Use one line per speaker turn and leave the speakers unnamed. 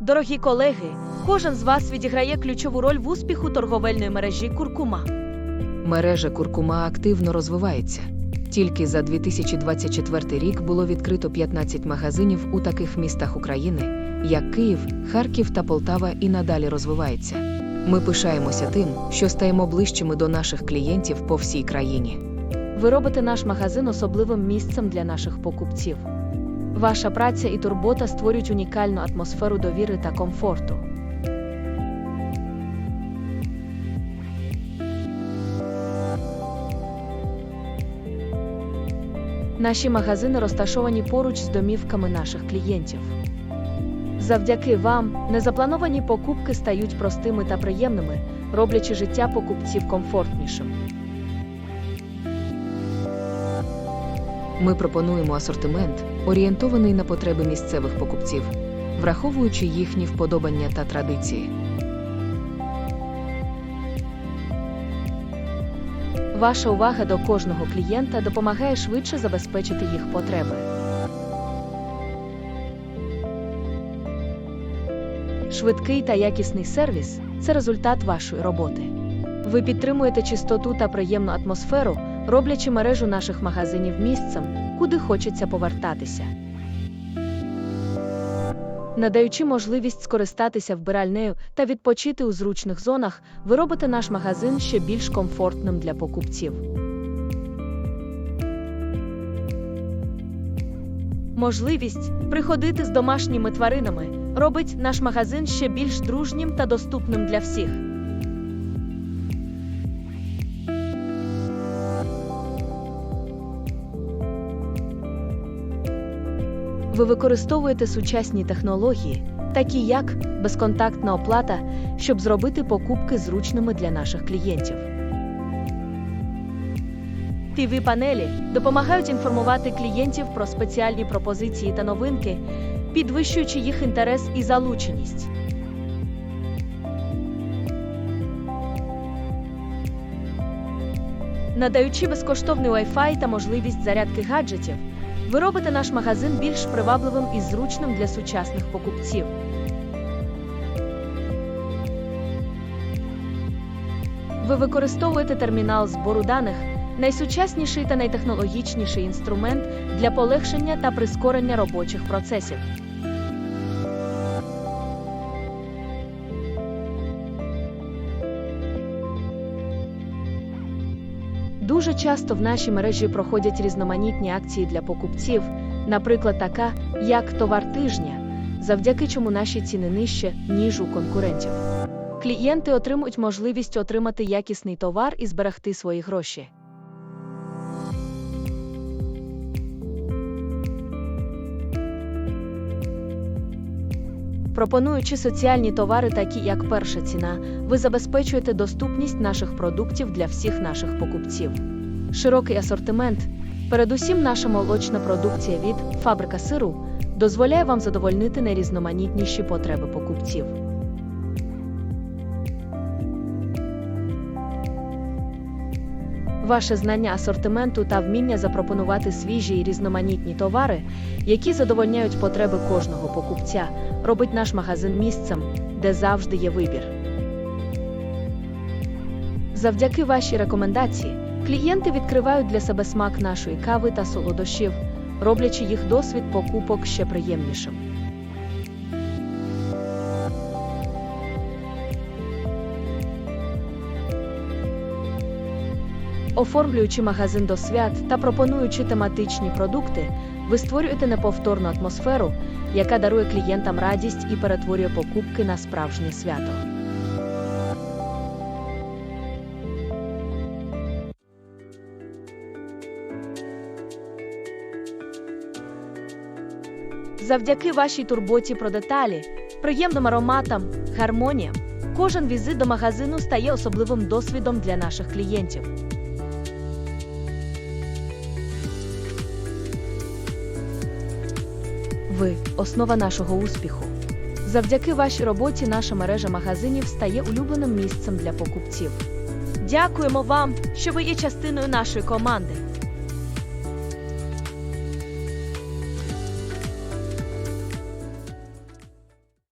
Дорогі колеги, кожен з вас відіграє ключову роль в успіху торговельної мережі Куркума.
Мережа Куркума активно розвивається. Тільки за 2024 рік було відкрито 15 магазинів у таких містах України, як Київ, Харків та Полтава, і надалі розвивається. Ми пишаємося тим, що стаємо ближчими до наших клієнтів по всій країні.
Ви робите наш магазин особливим місцем для наших покупців. Ваша праця і турбота створюють унікальну атмосферу довіри та комфорту. Наші магазини розташовані поруч з домівками наших клієнтів. Завдяки вам незаплановані покупки стають простими та приємними, роблячи життя покупців комфортнішим.
Ми пропонуємо асортимент, орієнтований на потреби місцевих покупців, враховуючи їхні вподобання та традиції.
Ваша увага до кожного клієнта допомагає швидше забезпечити їх потреби. Швидкий та якісний сервіс це результат вашої роботи. Ви підтримуєте чистоту та приємну атмосферу, роблячи мережу наших магазинів місцем, куди хочеться повертатися. Надаючи можливість скористатися вбиральнею та відпочити у зручних зонах, ви робите наш магазин ще більш комфортним для покупців. Можливість приходити з домашніми тваринами робить наш магазин ще більш дружнім та доступним для всіх. Ви використовуєте сучасні технології, такі як безконтактна оплата, щоб зробити покупки зручними для наших клієнтів. tv панелі допомагають інформувати клієнтів про спеціальні пропозиції та новинки, підвищуючи їх інтерес і залученість. Надаючи безкоштовний Wi-Fi та можливість зарядки гаджетів, ви робите наш магазин більш привабливим і зручним для сучасних покупців. Ви використовуєте термінал збору даних, найсучасніший та найтехнологічніший інструмент для полегшення та прискорення робочих процесів. Дуже часто в нашій мережі проходять різноманітні акції для покупців, наприклад, така, як товар тижня, завдяки чому наші ціни нижче, ніж у конкурентів. Клієнти отримують можливість отримати якісний товар і зберегти свої гроші. Пропонуючи соціальні товари, такі як перша ціна, ви забезпечуєте доступність наших продуктів для всіх наших покупців. Широкий асортимент, передусім наша молочна продукція від фабрика сиру, дозволяє вам задовольнити найрізноманітніші потреби покупців. Ваше знання асортименту та вміння запропонувати свіжі і різноманітні товари, які задовольняють потреби кожного покупця, робить наш магазин місцем, де завжди є вибір. Завдяки вашій рекомендації клієнти відкривають для себе смак нашої кави та солодощів, роблячи їх досвід покупок ще приємнішим. Оформлюючи магазин до свят та пропонуючи тематичні продукти, ви створюєте неповторну атмосферу, яка дарує клієнтам радість і перетворює покупки на справжнє свято. Завдяки вашій турботі про деталі, приємним ароматам, гармоніям, кожен візит до магазину стає особливим досвідом для наших клієнтів. Ви основа нашого успіху. Завдяки вашій роботі наша мережа магазинів стає улюбленим місцем для покупців. Дякуємо вам, що ви є частиною нашої команди.